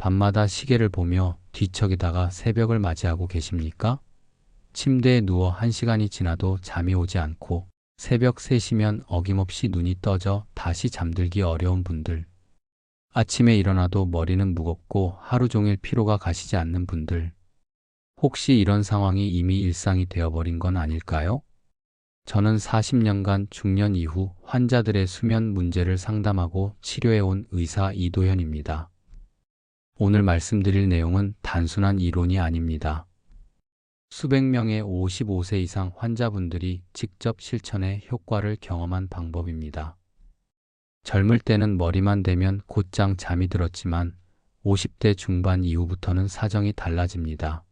밤마다 시계를 보며 뒤척이다가 새벽을 맞이하고 계십니까? 침대에 누워 한 시간이 지나도 잠이 오지 않고 새벽 3시면 어김없이 눈이 떠져 다시 잠들기 어려운 분들. 아침에 일어나도 머리는 무겁고 하루 종일 피로가 가시지 않는 분들. 혹시 이런 상황이 이미 일상이 되어버린 건 아닐까요? 저는 40년간 중년 이후 환자들의 수면 문제를 상담하고 치료해온 의사 이도현입니다. 오늘 말씀드릴 내용은 단순한 이론이 아닙니다. 수백 명의 55세 이상 환자분들이 직접 실천해 효과를 경험한 방법입니다. 젊을 때는 머리만 대면 곧장 잠이 들었지만 50대 중반 이후부터는 사정이 달라집니다.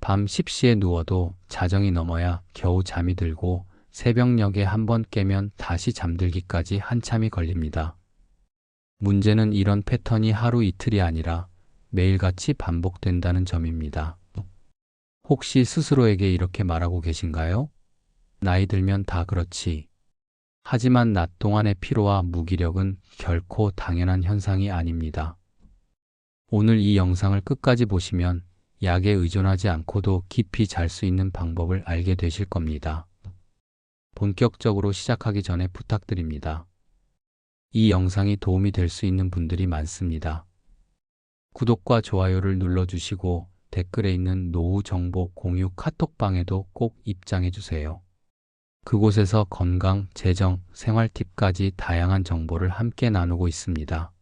밤 10시에 누워도 자정이 넘어야 겨우 잠이 들고 새벽녘에 한 번 깨면 다시 잠들기까지 한참이 걸립니다. 문제는 이런 패턴이 하루 이틀이 아니라 매일같이 반복된다는 점입니다. 혹시 스스로에게 이렇게 말하고 계신가요? 나이 들면 다 그렇지. 하지만 낮 동안의 피로와 무기력은 결코 당연한 현상이 아닙니다. 오늘 이 영상을 끝까지 보시면 약에 의존하지 않고도 깊이 잘 수 있는 방법을 알게 되실 겁니다. 본격적으로 시작하기 전에 부탁드립니다. 이 영상이 도움이 될 수 있는 분들이 많습니다. 구독과 좋아요를 눌러주시고 댓글에 있는 노후 정보 공유 카톡방에도 꼭 입장해 주세요. 그곳에서 건강, 재정, 생활 팁까지 다양한 정보를 함께 나누고 있습니다.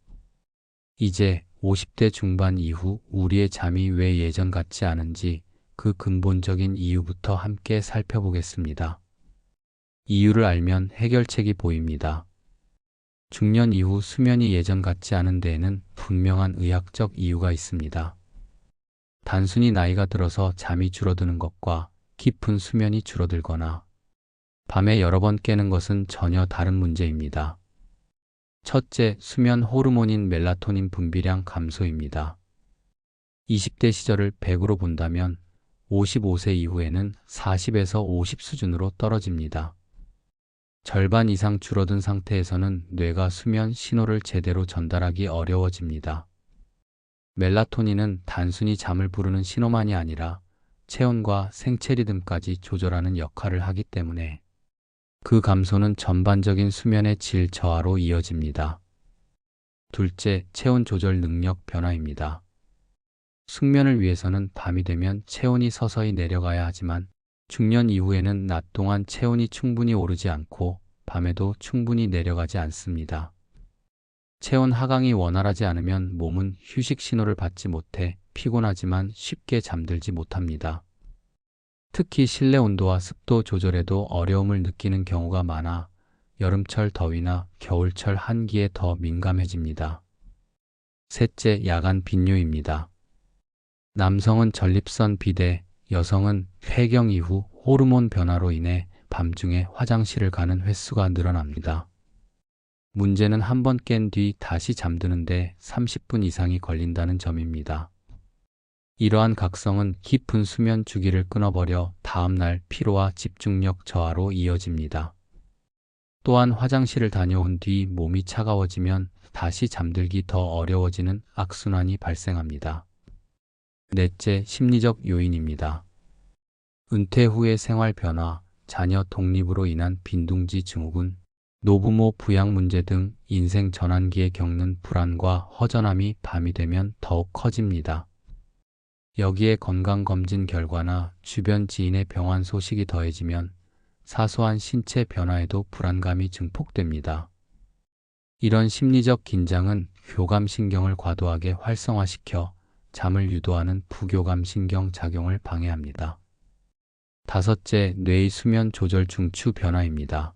이제 50대 중반 이후 우리의 잠이 왜 예전 같지 않은지 그 근본적인 이유부터 함께 살펴보겠습니다. 이유를 알면 해결책이 보입니다. 중년 이후 수면이 예전 같지 않은 데에는 분명한 의학적 이유가 있습니다. 단순히 나이가 들어서 잠이 줄어드는 것과 깊은 수면이 줄어들거나 밤에 여러 번 깨는 것은 전혀 다른 문제입니다. 첫째, 수면 호르몬인 멜라토닌 분비량 감소입니다. 20대 시절을 100으로 본다면 55세 이후에는 40에서 50 수준으로 떨어집니다. 절반 이상 줄어든 상태에서는 뇌가 수면 신호를 제대로 전달하기 어려워집니다. 멜라토닌은 단순히 잠을 부르는 신호만이 아니라 체온과 생체 리듬까지 조절하는 역할을 하기 때문에 그 감소는 전반적인 수면의 질 저하로 이어집니다. 둘째, 체온 조절 능력 변화입니다. 숙면을 위해서는 밤이 되면 체온이 서서히 내려가야 하지만 중년 이후에는 낮 동안 체온이 충분히 오르지 않고 밤에도 충분히 내려가지 않습니다. 체온 하강이 원활하지 않으면 몸은 휴식 신호를 받지 못해 피곤하지만 쉽게 잠들지 못합니다. 특히 실내 온도와 습도 조절에도 어려움을 느끼는 경우가 많아 여름철 더위나 겨울철 한기에 더 민감해집니다. 셋째, 야간 빈뇨입니다. 남성은 전립선 비대, 여성은 폐경 이후 호르몬 변화로 인해 밤중에 화장실을 가는 횟수가 늘어납니다. 문제는 한 번 깬 뒤 다시 잠드는데 30분 이상이 걸린다는 점입니다. 이러한 각성은 깊은 수면 주기를 끊어버려 다음날 피로와 집중력 저하로 이어집니다. 또한 화장실을 다녀온 뒤 몸이 차가워지면 다시 잠들기 더 어려워지는 악순환이 발생합니다. 넷째, 심리적 요인입니다. 은퇴 후의 생활 변화, 자녀 독립으로 인한 빈둥지 증후군, 노부모 부양 문제 등 인생 전환기에 겪는 불안과 허전함이 밤이 되면 더욱 커집니다. 여기에 건강검진 결과나 주변 지인의 병환 소식이 더해지면 사소한 신체 변화에도 불안감이 증폭됩니다. 이런 심리적 긴장은 교감신경을 과도하게 활성화시켜 잠을 유도하는 부교감 신경 작용을 방해합니다. 다섯째, 뇌의 수면 조절 중추 변화입니다.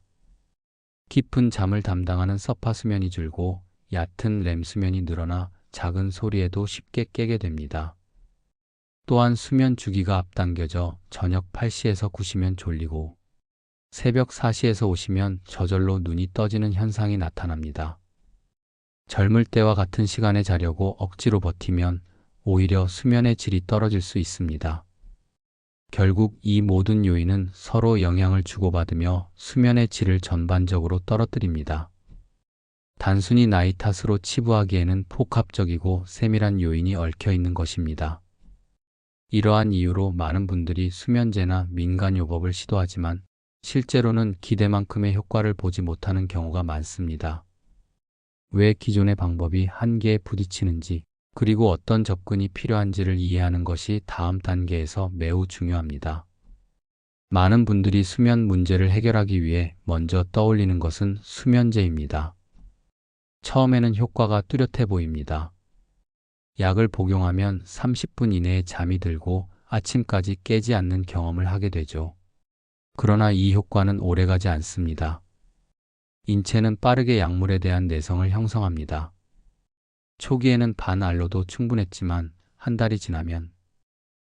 깊은 잠을 담당하는 서파 수면이 줄고 얕은 렘 수면이 늘어나 작은 소리에도 쉽게 깨게 됩니다. 또한 수면 주기가 앞당겨져 저녁 8시에서 9시면 졸리고 새벽 4시에서 5시면 저절로 눈이 떠지는 현상이 나타납니다. 젊을 때와 같은 시간에 자려고 억지로 버티면 오히려 수면의 질이 떨어질 수 있습니다. 결국 이 모든 요인은 서로 영향을 주고받으며 수면의 질을 전반적으로 떨어뜨립니다. 단순히 나이 탓으로 치부하기에는 폭합적이고 세밀한 요인이 얽혀 있는 것입니다. 이러한 이유로 많은 분들이 수면제나 민간요법을 시도하지만 실제로는 기대만큼의 효과를 보지 못하는 경우가 많습니다. 왜 기존의 방법이 한계에 부딪히는지 그리고 어떤 접근이 필요한지를 이해하는 것이 다음 단계에서 매우 중요합니다. 많은 분들이 수면 문제를 해결하기 위해 먼저 떠올리는 것은 수면제입니다. 처음에는 효과가 뚜렷해 보입니다. 약을 복용하면 30분 이내에 잠이 들고 아침까지 깨지 않는 경험을 하게 되죠. 그러나 이 효과는 오래가지 않습니다. 인체는 빠르게 약물에 대한 내성을 형성합니다. 초기에는 반 알로도 충분했지만 한 달이 지나면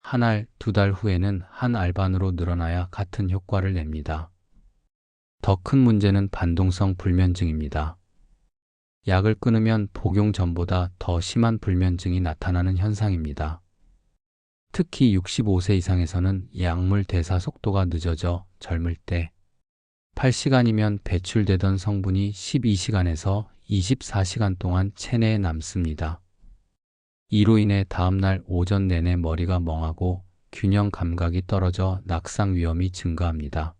한 알, 두 달 후에는 한 알반으로 늘어나야 같은 효과를 냅니다. 더 큰 문제는 반동성 불면증입니다. 약을 끊으면 복용 전보다 더 심한 불면증이 나타나는 현상입니다. 특히 65세 이상에서는 약물 대사 속도가 늦어져 젊을 때 8시간이면 배출되던 성분이 12시간에서 24시간 동안 체내에 남습니다. 이로 인해 다음날 오전 내내 머리가 멍하고 균형 감각이 떨어져 낙상 위험이 증가합니다.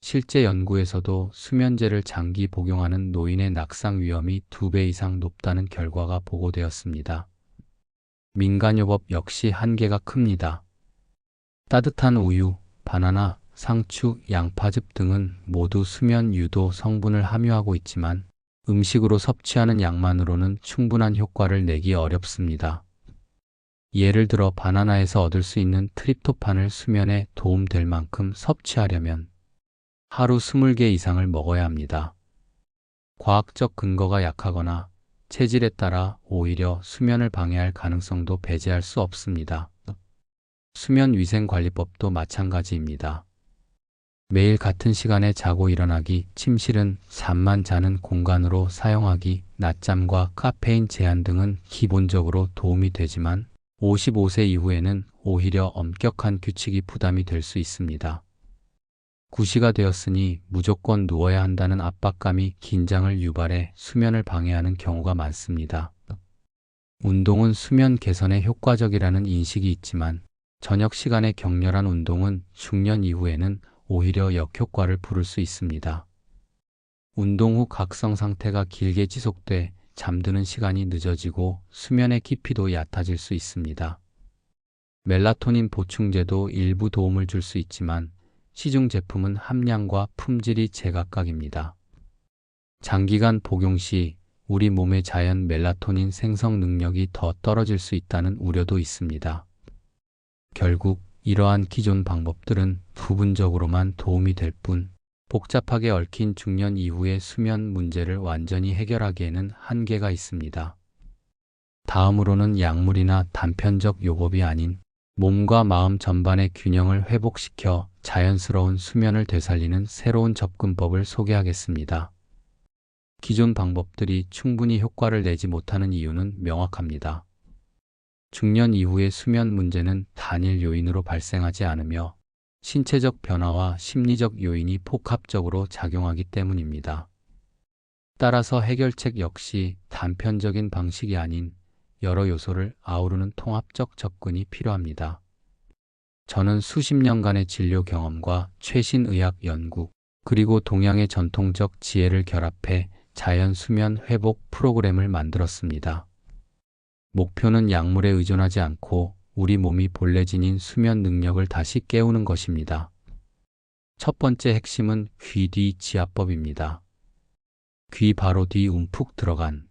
실제 연구에서도 수면제를 장기 복용하는 노인의 낙상 위험이 2배 이상 높다는 결과가 보고되었습니다. 민간요법 역시 한계가 큽니다. 따뜻한 우유, 바나나, 상추, 양파즙 등은 모두 수면 유도 성분을 함유하고 있지만 음식으로 섭취하는 양만으로는 충분한 효과를 내기 어렵습니다. 예를 들어 바나나에서 얻을 수 있는 트립토판을 수면에 도움될 만큼 섭취하려면 하루 20개 이상을 먹어야 합니다. 과학적 근거가 약하거나 체질에 따라 오히려 수면을 방해할 가능성도 배제할 수 없습니다. 수면 위생 관리법도 마찬가지입니다. 매일 같은 시간에 자고 일어나기, 침실은 잠만 자는 공간으로 사용하기, 낮잠과 카페인 제한 등은 기본적으로 도움이 되지만 55세 이후에는 오히려 엄격한 규칙이 부담이 될 수 있습니다. 9시가 되었으니 무조건 누워야 한다는 압박감이 긴장을 유발해 수면을 방해하는 경우가 많습니다. 운동은 수면 개선에 효과적이라는 인식이 있지만 저녁 시간의 격렬한 운동은 중년 이후에는 오히려 역효과를 부를 수 있습니다. 운동 후 각성 상태가 길게 지속돼 잠드는 시간이 늦어지고 수면의 깊이도 얕아질 수 있습니다. 멜라토닌 보충제도 일부 도움을 줄 수 있지만 시중 제품은 함량과 품질이 제각각입니다. 장기간 복용 시 우리 몸의 자연 멜라토닌 생성 능력이 더 떨어질 수 있다는 우려도 있습니다. 결국 이러한 기존 방법들은 부분적으로만 도움이 될 뿐 복잡하게 얽힌 중년 이후의 수면 문제를 완전히 해결하기에는 한계가 있습니다. 다음으로는 약물이나 단편적 요법이 아닌 몸과 마음 전반의 균형을 회복시켜 자연스러운 수면을 되살리는 새로운 접근법을 소개하겠습니다. 기존 방법들이 충분히 효과를 내지 못하는 이유는 명확합니다. 중년 이후의 수면 문제는 단일 요인으로 발생하지 않으며 신체적 변화와 심리적 요인이 복합적으로 작용하기 때문입니다. 따라서 해결책 역시 단편적인 방식이 아닌 여러 요소를 아우르는 통합적 접근이 필요합니다. 저는 수십 년간의 진료 경험과 최신 의학 연구, 그리고 동양의 전통적 지혜를 결합해 자연 수면 회복 프로그램을 만들었습니다. 목표는 약물에 의존하지 않고 우리 몸이 본래 지닌 수면 능력을 다시 깨우는 것입니다. 첫 번째 핵심은 귀 뒤 지압법입니다. 귀 바로 뒤 움푹 들어간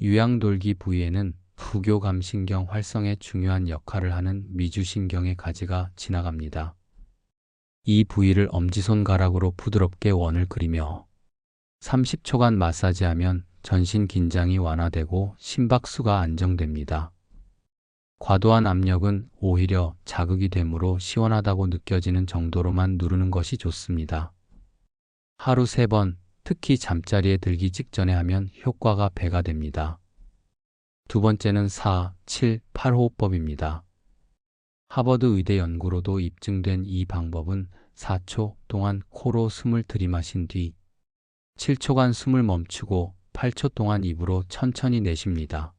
유양돌기 부위에는 부교감신경 활성에 중요한 역할을 하는 미주신경의 가지가 지나갑니다. 이 부위를 엄지손가락으로 부드럽게 원을 그리며 30초간 마사지하면 전신 긴장이 완화되고 심박수가 안정됩니다. 과도한 압력은 오히려 자극이 되므로 시원하다고 느껴지는 정도로만 누르는 것이 좋습니다. 하루 3번, 특히 잠자리에 들기 직전에 하면 효과가 배가 됩니다. 두 번째는 4, 7, 8호흡법입니다. 하버드 의대 연구로도 입증된 이 방법은 4초 동안 코로 숨을 들이마신 뒤 7초간 숨을 멈추고 8초 동안 입으로 천천히 내쉽니다.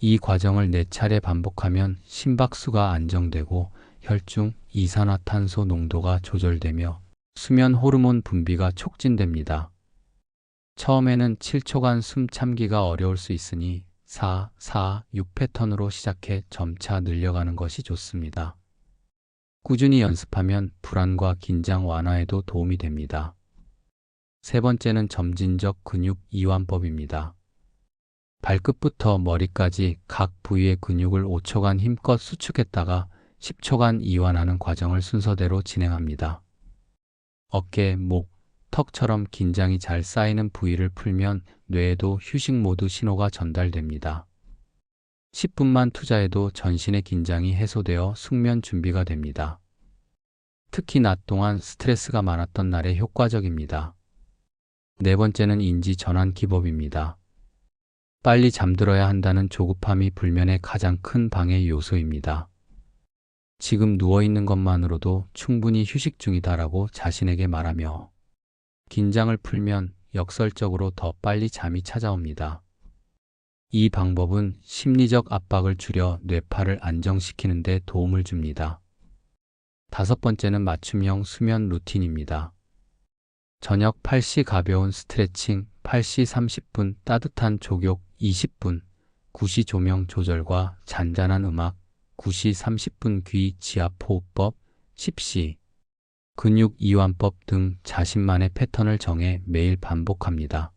이 과정을 4차례 반복하면 심박수가 안정되고 혈중 이산화탄소 농도가 조절되며 수면 호르몬 분비가 촉진됩니다. 처음에는 7초간 숨 참기가 어려울 수 있으니 4, 4, 6 패턴으로 시작해 점차 늘려가는 것이 좋습니다. 꾸준히 연습하면 불안과 긴장 완화에도 도움이 됩니다. 세 번째는 점진적 근육 이완법입니다. 발끝부터 머리까지 각 부위의 근육을 5초간 힘껏 수축했다가 10초간 이완하는 과정을 순서대로 진행합니다. 어깨, 목, 턱처럼 긴장이 잘 쌓이는 부위를 풀면 뇌에도 휴식 모드 신호가 전달됩니다. 10분만 투자해도 전신의 긴장이 해소되어 숙면 준비가 됩니다. 특히 낮 동안 스트레스가 많았던 날에 효과적입니다. 네 번째는 인지 전환 기법입니다. 빨리 잠들어야 한다는 조급함이 불면의 가장 큰 방해 요소입니다. 지금 누워있는 것만으로도 충분히 휴식 중이다라고 자신에게 말하며 긴장을 풀면 역설적으로 더 빨리 잠이 찾아옵니다. 이 방법은 심리적 압박을 줄여 뇌파를 안정시키는 데 도움을 줍니다. 다섯 번째는 맞춤형 수면 루틴입니다. 저녁 8시 가벼운 스트레칭, 8시 30분 따뜻한 족욕 20분, 9시 조명 조절과 잔잔한 음악, 9시 30분 귀 지압 호흡법, 10시 근육 이완법 등 자신만의 패턴을 정해 매일 반복합니다.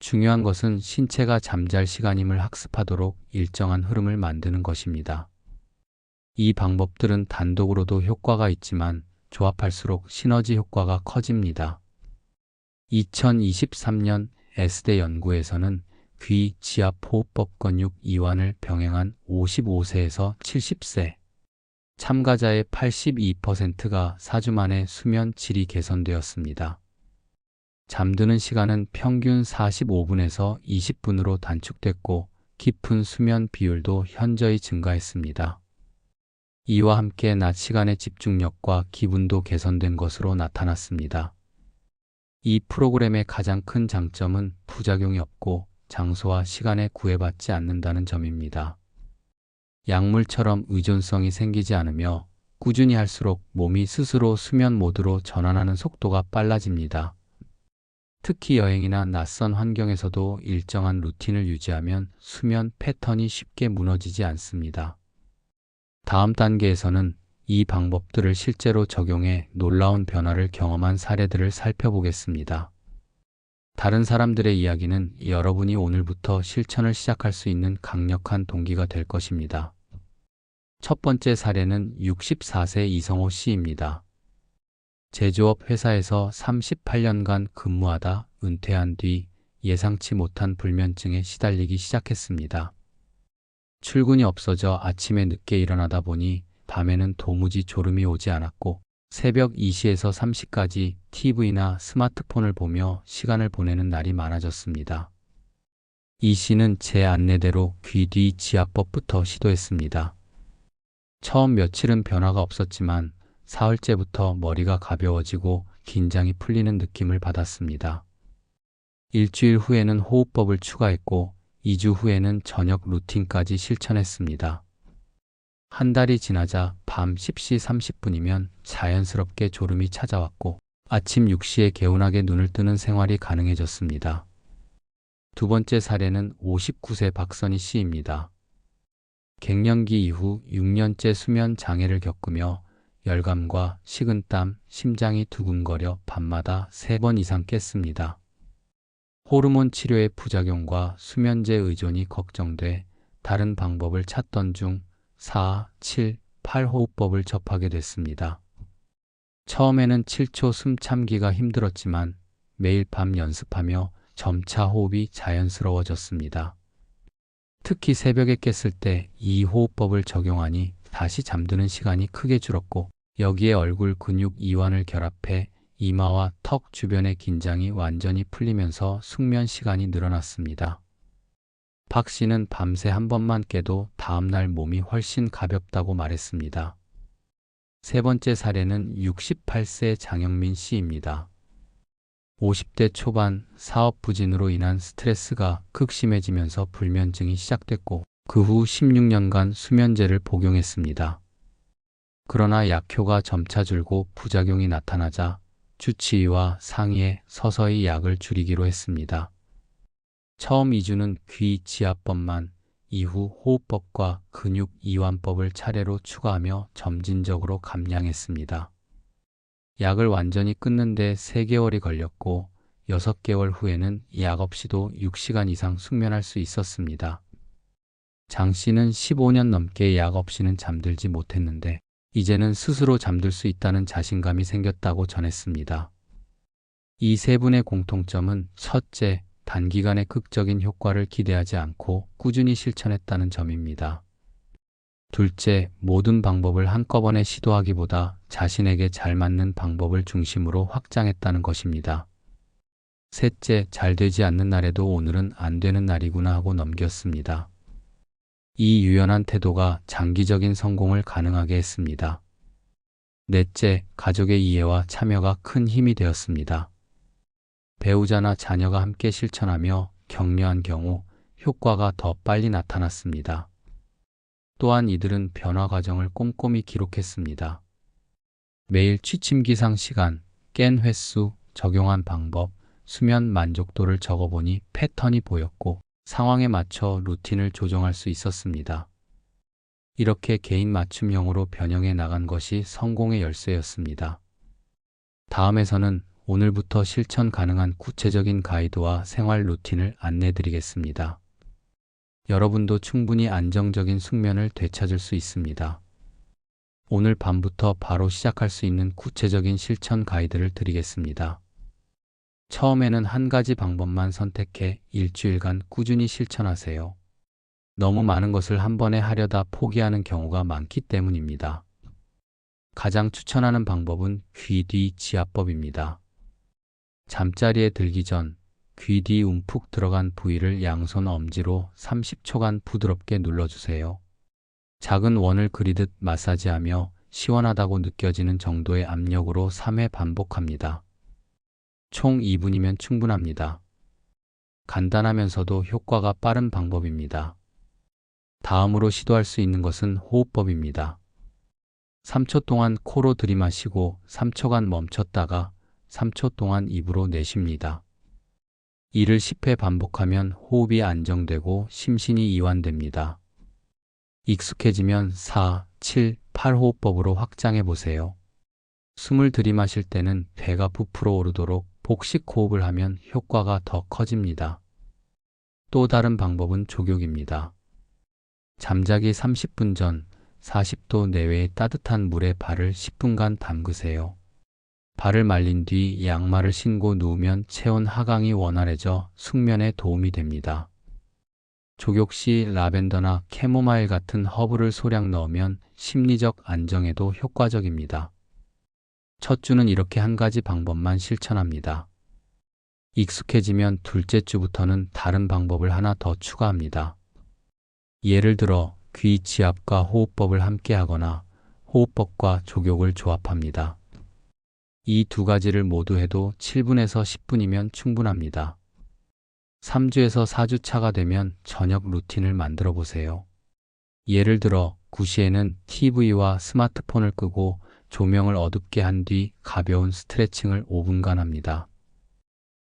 중요한 것은 신체가 잠잘 시간임을 학습하도록 일정한 흐름을 만드는 것입니다. 이 방법들은 단독으로도 효과가 있지만 조합할수록 시너지 효과가 커집니다. 2023년 S대 연구에서는 귀 지압 호흡법 근육 이완을 병행한 55세에서 70세 참가자의 82%가 4주 만에 수면 질이 개선되었습니다. 잠드는 시간은 평균 45분에서 20분으로 단축됐고 깊은 수면 비율도 현저히 증가했습니다. 이와 함께 낮 시간의 집중력과 기분도 개선된 것으로 나타났습니다. 이 프로그램의 가장 큰 장점은 부작용이 없고 장소와 시간에 구애받지 않는다는 점입니다. 약물처럼 의존성이 생기지 않으며 꾸준히 할수록 몸이 스스로 수면 모드로 전환하는 속도가 빨라집니다. 특히 여행이나 낯선 환경에서도 일정한 루틴을 유지하면 수면 패턴이 쉽게 무너지지 않습니다. 다음 단계에서는 이 방법들을 실제로 적용해 놀라운 변화를 경험한 사례들을 살펴보겠습니다. 다른 사람들의 이야기는 여러분이 오늘부터 실천을 시작할 수 있는 강력한 동기가 될 것입니다. 첫 번째 사례는 64세 이성호 씨입니다. 제조업 회사에서 38년간 근무하다 은퇴한 뒤 예상치 못한 불면증에 시달리기 시작했습니다. 출근이 없어져 아침에 늦게 일어나다 보니 밤에는 도무지 졸음이 오지 않았고 새벽 2시에서 3시까지 TV나 스마트폰을 보며 시간을 보내는 날이 많아졌습니다. 이 씨는 제 안내대로 귀뒤 지압법부터 시도했습니다. 처음 며칠은 변화가 없었지만 사흘째부터 머리가 가벼워지고 긴장이 풀리는 느낌을 받았습니다. 일주일 후에는 호흡법을 추가했고 2주 후에는 저녁 루틴까지 실천했습니다. 한 달이 지나자 밤 10시 30분이면 자연스럽게 졸음이 찾아왔고 아침 6시에 개운하게 눈을 뜨는 생활이 가능해졌습니다. 두 번째 사례는 59세 박선희 씨입니다. 갱년기 이후 6년째 수면 장애를 겪으며 열감과 식은땀, 심장이 두근거려 밤마다 3번 이상 깼습니다. 호르몬 치료의 부작용과 수면제 의존이 걱정돼 다른 방법을 찾던 중 4, 7, 8호흡법을 접하게 됐습니다. 처음에는 7초 숨 참기가 힘들었지만 매일 밤 연습하며 점차 호흡이 자연스러워졌습니다. 특히 새벽에 깼을 때 이 호흡법을 적용하니 다시 잠드는 시간이 크게 줄었고 여기에 얼굴 근육 이완을 결합해 이마와 턱 주변의 긴장이 완전히 풀리면서 숙면 시간이 늘어났습니다. 박 씨는 밤새 한 번만 깨도 다음날 몸이 훨씬 가볍다고 말했습니다. 세 번째 사례는 68세 장영민 씨입니다. 50대 초반 사업 부진으로 인한 스트레스가 극심해지면서 불면증이 시작됐고 그 후 16년간 수면제를 복용했습니다. 그러나 약효가 점차 줄고 부작용이 나타나자 주치의와 상의해 서서히 약을 줄이기로 했습니다. 처음 2주는 귀 지압법만 이후 호흡법과 근육 이완법을 차례로 추가하며 점진적으로 감량했습니다. 약을 완전히 끊는데 3개월이 걸렸고 6개월 후에는 약 없이도 6시간 이상 숙면할 수 있었습니다. 장 씨는 15년 넘게 약 없이는 잠들지 못했는데 이제는 스스로 잠들 수 있다는 자신감이 생겼다고 전했습니다. 이 세 분의 공통점은 첫째, 단기간에 극적인 효과를 기대하지 않고 꾸준히 실천했다는 점입니다. 둘째, 모든 방법을 한꺼번에 시도하기보다 자신에게 잘 맞는 방법을 중심으로 확장했다는 것입니다. 셋째, 잘 되지 않는 날에도 오늘은 안 되는 날이구나 하고 넘겼습니다. 이 유연한 태도가 장기적인 성공을 가능하게 했습니다. 넷째, 가족의 이해와 참여가 큰 힘이 되었습니다. 배우자나 자녀가 함께 실천하며 격려한 경우 효과가 더 빨리 나타났습니다. 또한 이들은 변화 과정을 꼼꼼히 기록했습니다. 매일 취침 기상 시간, 깬 횟수, 적용한 방법, 수면 만족도를 적어보니 패턴이 보였고 상황에 맞춰 루틴을 조정할 수 있었습니다. 이렇게 개인 맞춤형으로 변형해 나간 것이 성공의 열쇠였습니다. 다음에서는 오늘부터 실천 가능한 구체적인 가이드와 생활 루틴을 안내 드리겠습니다. 여러분도 충분히 안정적인 숙면을 되찾을 수 있습니다. 오늘 밤부터 바로 시작할 수 있는 구체적인 실천 가이드를 드리겠습니다. 처음에는 한 가지 방법만 선택해 일주일간 꾸준히 실천하세요. 너무 많은 것을 한 번에 하려다 포기하는 경우가 많기 때문입니다. 가장 추천하는 방법은 귀 뒤 지압법입니다. 잠자리에 들기 전 귀 뒤 움푹 들어간 부위를 양손 엄지로 30초간 부드럽게 눌러주세요. 작은 원을 그리듯 마사지하며 시원하다고 느껴지는 정도의 압력으로 3회 반복합니다. 총 2분이면 충분합니다. 간단하면서도 효과가 빠른 방법입니다. 다음으로 시도할 수 있는 것은 호흡법입니다. 3초 동안 코로 들이마시고 3초간 멈췄다가 3초 동안 입으로 내쉽니다. 이를 10회 반복하면 호흡이 안정되고 심신이 이완됩니다. 익숙해지면 4, 7, 8호흡법으로 확장해 보세요. 숨을 들이마실 때는 배가 부풀어 오르도록 복식 호흡을 하면 효과가 더 커집니다. 또 다른 방법은 조격입니다. 잠자기 30분 전 40도 내외의 따뜻한 물에 발을 10분간 담그세요. 발을 말린 뒤 양말을 신고 누우면 체온 하강이 원활해져 숙면에 도움이 됩니다. 조격 시 라벤더나 캐모마일 같은 허브를 소량 넣으면 심리적 안정에도 효과적입니다. 첫 주는 이렇게 한 가지 방법만 실천합니다. 익숙해지면 둘째 주부터는 다른 방법을 하나 더 추가합니다. 예를 들어 귀 지압과 호흡법을 함께 하거나 호흡법과 조격을 조합합니다. 이 두 가지를 모두 해도 7분에서 10분이면 충분합니다. 3주에서 4주 차가 되면 저녁 루틴을 만들어 보세요. 예를 들어 9시에는 TV와 스마트폰을 끄고 조명을 어둡게 한 뒤 가벼운 스트레칭을 5분간 합니다.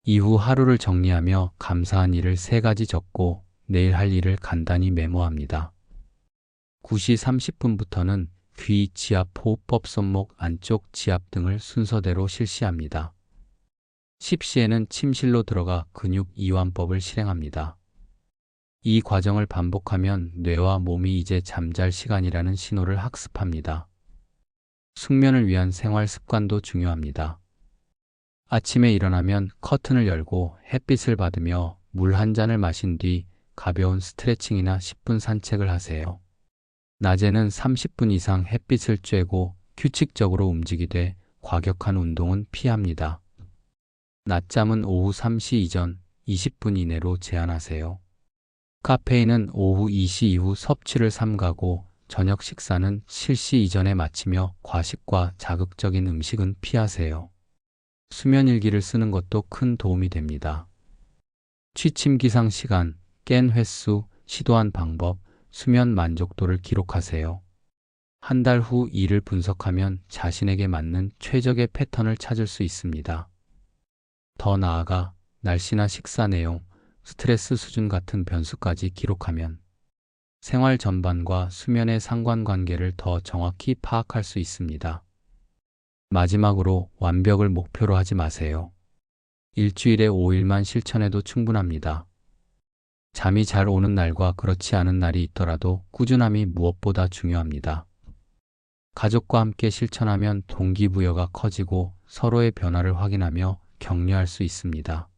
이후 하루를 정리하며 감사한 일을 3가지 적고 내일 할 일을 간단히 메모합니다. 9시 30분부터는 귀 지압 호흡법 손목 안쪽 지압 등을 순서대로 실시합니다. 10시에는 침실로 들어가 근육 이완법을 실행합니다. 이 과정을 반복하면 뇌와 몸이 이제 잠잘 시간이라는 신호를 학습합니다. 숙면을 위한 생활 습관도 중요합니다. 아침에 일어나면 커튼을 열고 햇빛을 받으며 물 한 잔을 마신 뒤 가벼운 스트레칭이나 10분 산책을 하세요. 낮에는 30분 이상 햇빛을 쬐고 규칙적으로 움직이되 과격한 운동은 피합니다. 낮잠은 오후 3시 이전 20분 이내로 제한하세요. 카페인은 오후 2시 이후 섭취를 삼가고 저녁 식사는 실시 이전에 마치며 과식과 자극적인 음식은 피하세요. 수면 일기를 쓰는 것도 큰 도움이 됩니다. 취침 기상 시간, 깬 횟수, 시도한 방법, 수면 만족도를 기록하세요. 한 달 후 이를 분석하면 자신에게 맞는 최적의 패턴을 찾을 수 있습니다. 더 나아가 날씨나 식사 내용, 스트레스 수준 같은 변수까지 기록하면 생활 전반과 수면의 상관관계를 더 정확히 파악할 수 있습니다. 마지막으로 완벽을 목표로 하지 마세요. 일주일에 5일만 실천해도 충분합니다. 잠이 잘 오는 날과 그렇지 않은 날이 있더라도 꾸준함이 무엇보다 중요합니다. 가족과 함께 실천하면 동기부여가 커지고 서로의 변화를 확인하며 격려할 수 있습니다.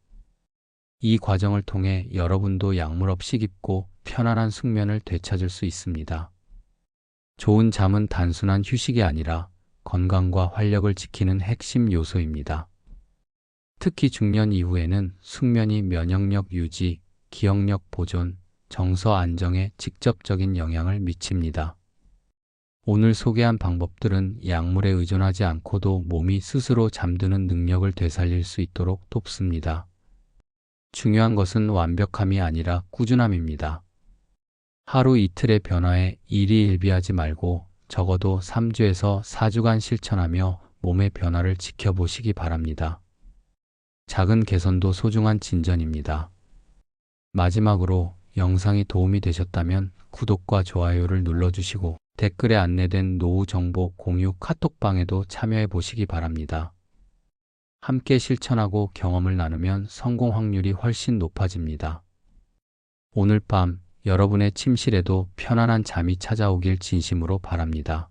이 과정을 통해 여러분도 약물 없이 깊고 편안한 숙면을 되찾을 수 있습니다. 좋은 잠은 단순한 휴식이 아니라 건강과 활력을 지키는 핵심 요소입니다. 특히 중년 이후에는 숙면이 면역력 유지, 기억력 보존, 정서 안정에 직접적인 영향을 미칩니다. 오늘 소개한 방법들은 약물에 의존하지 않고도 몸이 스스로 잠드는 능력을 되살릴 수 있도록 돕습니다. 중요한 것은 완벽함이 아니라 꾸준함입니다. 하루 이틀의 변화에 일희일비하지 말고 적어도 3주에서 4주간 실천하며 몸의 변화를 지켜보시기 바랍니다. 작은 개선도 소중한 진전입니다. 마지막으로 영상이 도움이 되셨다면 구독과 좋아요를 눌러주시고 댓글에 안내된 노후 정보 공유 카톡방에도 참여해 보시기 바랍니다. 함께 실천하고 경험을 나누면 성공 확률이 훨씬 높아집니다. 오늘 밤 여러분의 침실에도 편안한 잠이 찾아오길 진심으로 바랍니다.